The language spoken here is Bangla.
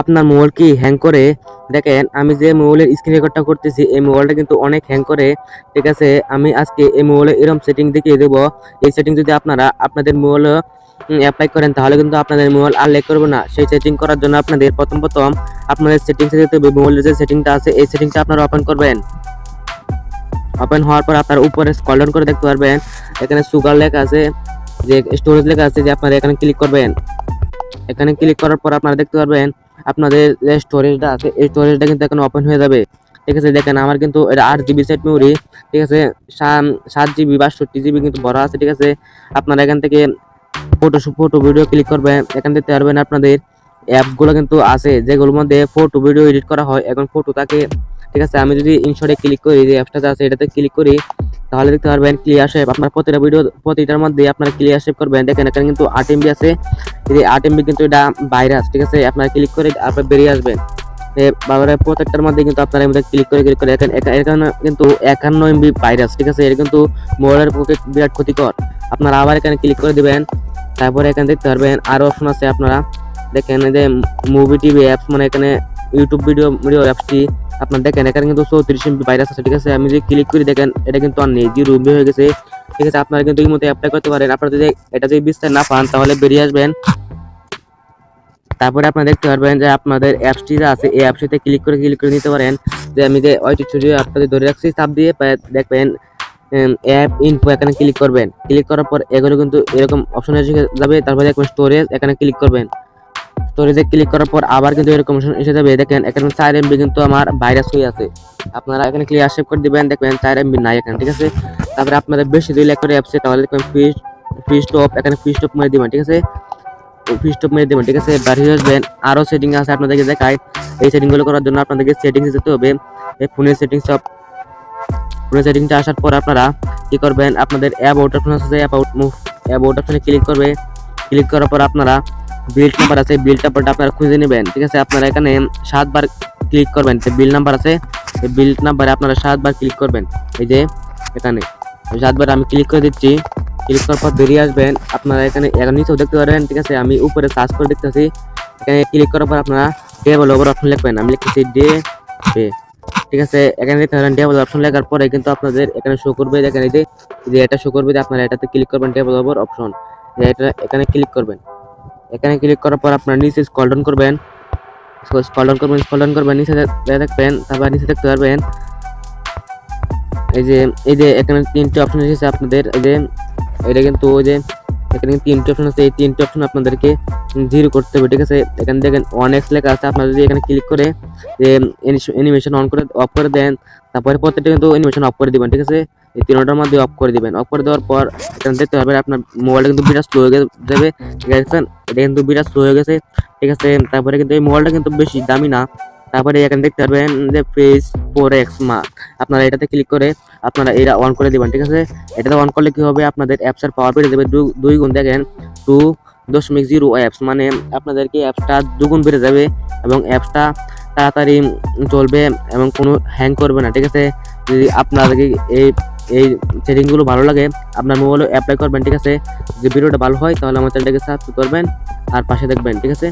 আপনার মোবাইল কি হ্যাং করে? দেখেন, আমি যে মোবাইলের স্ক্রিন রেকর্ডটা করতেছি, এই মোবাইলটা কিন্তু অনেক হ্যাং করে। ঠিক আছে, আমি আজকে এই মোবাইলে এরকম সেটিং দেখিয়ে দেবো। এই সেটিং যদি আপনারা আপনাদের মোবাইলে অ্যাপ্লাই করেন, তাহলে কিন্তু আপনাদের মোবাইল আর লেক করবে না। সেই সেটিং করার জন্য আপনাদের প্রথম প্রথম আপনাদের সেটিংসে যেতে হবে, মোবাইলের যে সেটিংটা আছে, এই সেটিংটা আপনারা ওপেন করবেন। ওপেন হওয়ার পর আপনার উপরে স্ক্রল ডাউন করে দেখতে পারবেন। এখানে সুগার লেখা আছে, যে স্টোরেজ লেখা আছে, যে আপনারা এখানে ক্লিক করবেন। এখানে ক্লিক করার পর আপনারা দেখতে পারবেন আপনাদের যে স্টোরেজটা আছে, এই স্টোরেজটা কিন্তু এখন ওপেন হয়ে যাবে। ঠিক আছে, দেখেন আমার কিন্তু এটা আট জিবি সেট মেমোরি ঠিক আছে সাত জিবি বা বাষট্টি জিবি কিন্তু বড় আছে, ঠিক আছে। আপনারা এখান থেকে ফটো ফটো ভিডিও ক্লিক করবেন, এখান থেকে পারবেন আপনাদের অ্যাপসগুলো কিন্তু আছে, যেগুলোর মধ্যে ফটো ভিডিও এডিট করা হয়। এখন ফটো তাকে ঠিক আছে, আমি যদি ইনশটে ক্লিক করি, যে অ্যাপসটা আছে, এটাতে ক্লিক করি তাহলে দেখতে পারবেন ক্লিয়ার শেপ আপনার প্রতিটা ভিডিও প্রতিটার মধ্যে আপনারা ক্লিয়ার শেপ করবেন। দেখেন, এখানে কিন্তু আট এমবি আছে। এই আট এমবি কিন্তু এটা ভাইরাস ঠিক আছে? আপনারা ক্লিক করে আপনার বেরিয়ে আসবেন। প্রত্যেকটার মধ্যে কিন্তু আপনারা মধ্যে ক্লিক করে ক্লিক করে। দেখেন এখানে কিন্তু একান্ন এমবি ভাইরাস ঠিক আছে? এটা কিন্তু মোবাইলের পক্ষে বিরাট ক্ষতিকর। আপনারা আবার এখানে ক্লিক করে দিবেন। তারপরে এখানে দেখতে পারবেন, আরও অপশন আছে আপনারা। দেখেন যে মুভি টিভি অ্যাপস মানে এখানে ইউটিউব ভিডিও ভিডিও অ্যাপসটি আপনার দেখেন, এখানে কিন্তু চৌত্রিশ এমবি ভাইরাস আছে, ঠিক আছে? আমি যদি ক্লিক করি, দেখেন, এটা কিন্তু আর নেই, জিরো এমবি হয়ে গেছে। ঠিক আছে, আপনারা কিন্তু এই মধ্যে অ্যাপ্লাই করতে পারেন। আপনারা যদি এটা যদি বিস্তার না পান, তাহলে বেরিয়ে আসবেন। তারপরে আপনারা দেখতে পারবেন যে আপনাদের অ্যাপসটি যা আছে, এই অ্যাপসটিতে ক্লিক করে ক্লিক করে নিতে পারেন। যে আমি যে ওইটি ছুটি আপনাদের ধরে রাখছি, চাপ দিয়ে দেখবেন অ্যাপ ইনফো এখানে ক্লিক করবেন। ক্লিক করার পর এগুলো কিন্তু এরকম অপশন এসে যাবে। তারপরে দেখবেন স্টোরেজ এখানে ক্লিক করবেন। স্টোরেজে ক্লিক করার পর আবার কিন্তু এরকম এসে যাবে। দেখেন, এখানে চার এমবি কিন্তু আমার ভাইরাস হয়ে আছে। আপনারা এখানে ক্লিয়ার সেভ করে দিবেন, দেখবেন চার এমবি নাই এখানে, ঠিক আছে? তারপরে আপনাদের বেশি দুই লাখ করে অ্যাপসে তাহলে দেখবেন ফ্রি ফ্রি স্টপ এখানে ফ্রি স্টপ মেরে দিবেন, ঠিক আছে? ফ্রি স্টপ মেরে দিবেন, ঠিক আছে? বাড়িয়ে আসবেন আরও সেটিং আছে আপনাদেরকে দেখায় এই সেটিংগুলো করার জন্য আপনাদেরকে সেটিংসে যেতে হবে। এই ফোনের সেটিংস সব ফোনের সেটিংটা আসার পর আপনারা কি করবেন? আপনাদের অ্যাবাউট অপশন আছে অ্যাবাউট মুভ অ্যাবাউট অপশনে ক্লিক করবে। ক্লিক করার পর আপনারা বিল নাম্বার আছে, বিল নাম্বারটা আপনারা খুঁজে নেবেন, ঠিক আছে? আপনারা এখানে সাতবার ক্লিক করবেন, যে বিল নাম্বার আছে, এই বিল নাম্বারে আপনারা সাতবার ক্লিক করবেন। এই যে এখানে সাতবার আমি ক্লিক করে দিচ্ছি ক্লিক করার পর বেরিয়ে আসবেন, আপনারা এখানে নিচেও দেখতে পারেন ঠিক আছে? আমি উপরে সার্চ করে দেখতেছি, এখানে ক্লিক করার পর আপনারা ডেভেল ওভার অপশন লিখবেন, আমি লিখতেছি ডে ঠিক আছে? এখানে দেখতে পারেন ডেভেল অপশন লেখার পরে কিন্তু আপনাদের এখানে শো করবে, দেখেন এই যে এটা শো করবে, যে আপনারা এটাতে ক্লিক করবেন ডেভেল ওভার অপশন এটা এখানে ক্লিক করবেন। এখানে ক্লিক করার পর আপনার নিচে স্ক্রল ডাউন করবেন। স্ক্রল ডাউন করবেন স্ক্রল ডাউন করবেন, নিচে দেখ- দেখবেন, তারপর নিচে দেখতে পারবেন। এই যে এই যে এখানে তিনটে অপশন এসেছে আপনাদের, এই যে, এটা কিন্তু ওই যে, এখানে তিনটে অপশন আছে। এই তিনটে অপশন আপনাদেরকে জিরো করতে হবে, ঠিক আছে? এখানে দেখেন ওয়ান এক্স লেখা আছে, আপনারা যদি এখানে ক্লিক করে, যে অ্যানিমেশন অন করে অফ করে দেন, তারপরে প্রত্যেকটা কিন্তু অ্যানিমেশন অফ করে দিবেন, ঠিক আছে? এই তিনটার মধ্যে অফ করে দিবেন। অফ করে দেওয়ার পর এখানে দেখতে পারবেন আপনার মোবাইলটা কিন্তু বিরাট স্লো হয়ে ঠিক আছে? এটা কিন্তু বিরাট স্লো হয়ে গেছে, ঠিক আছে? তারপরে কিন্তু এই মোবাইলটা কিন্তু বেশি দামি না। তারপরে এখানে দেখতে পারবেন যে ফেস ফোর এক্স মা আপনারা এটাতে ক্লিক করে আপনারা এটা অন করে দিবেন, ঠিক আছে? এটাতে অন করলে কি হবে? আপনাদের অ্যাপসের পাওয়ার বেড়ে যাবে দুই গুণ। দেখেন, টু দশমিক জিরো অ্যাপস মানে আপনাদেরকে অ্যাপসটা দুগুণ বেড়ে যাবে এবং অ্যাপসটা তাড়াতাড়ি চলবে এবং কোনো হ্যাং করবে না, ঠিক আছে? যদি আপনাদেরকে এই এই সেটিংগুলো ভালো লাগে, আপনার মোবাইলে অ্যাপ্লাই করবেন, ঠিক আছে? যদি ভিডিওটা ভালো হয়, তাহলে আমার চ্যানেলটাকে সাবস্ক্রাইব করবেন আর পাশে দেখবেন, ঠিক আছে?